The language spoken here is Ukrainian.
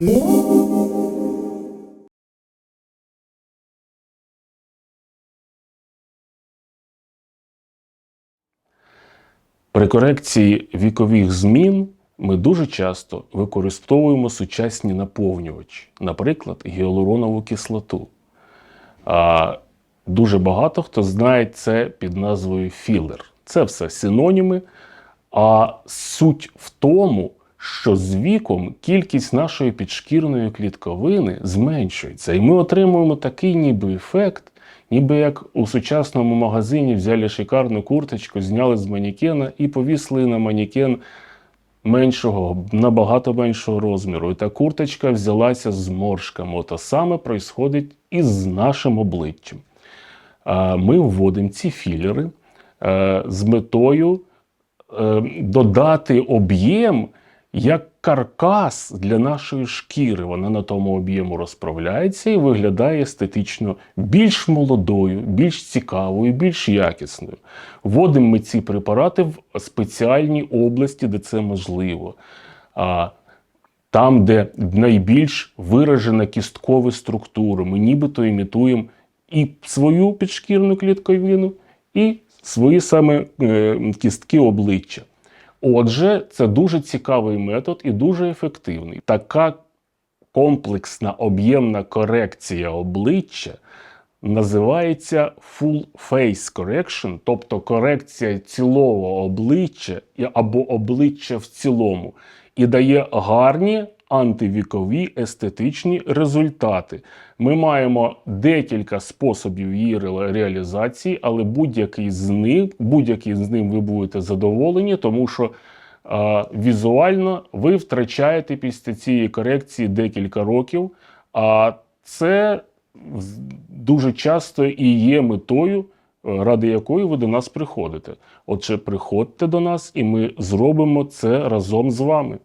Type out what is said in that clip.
При корекції вікових змін ми дуже часто використовуємо сучасні наповнювачі, наприклад, гіалуронову кислоту. А, дуже багато хто знає це під назвою філер. Це все синоніми. А суть в тому, що з віком кількість нашої підшкірної клітковини зменшується, і ми отримуємо такий ніби ефект, ніби як у сучасному магазині взяли шикарну курточку, зняли з манікена і повісили на манікен меншого, набагато меншого розміру. І та курточка взялася з моршками. Ото саме происходить і з нашим обличчям. Ми вводимо ці філери е, з метою е, додати об'єм як каркас для нашої шкіри. Вона на тому об'єму розправляється і виглядає естетично більш молодою, більш цікавою, більш якісною. Вводимо ми ці препарати в спеціальні області, де це можливо. А там, де найбільш виражена кісткова структура, ми нібито імітуємо і свою підшкірну клітковину, і свої саме е, кістки обличчя. Отже, це дуже цікавий метод і дуже ефективний. Така комплексна об'ємна корекція обличчя називається Full Face Correction, тобто корекція цілого обличчя або обличчя в цілому, і дає гарні антивікові естетичні результати. Ми маємо декілька способів її реалізації, але будь-який з них, будь-який з ним ви будете задоволені, тому що а, візуально ви втрачаєте після цієї корекції декілька років. А це дуже часто і є метою, е, ради якої ви до нас приходите. Отже, приходьте до нас, і ми зробимо це разом з вами.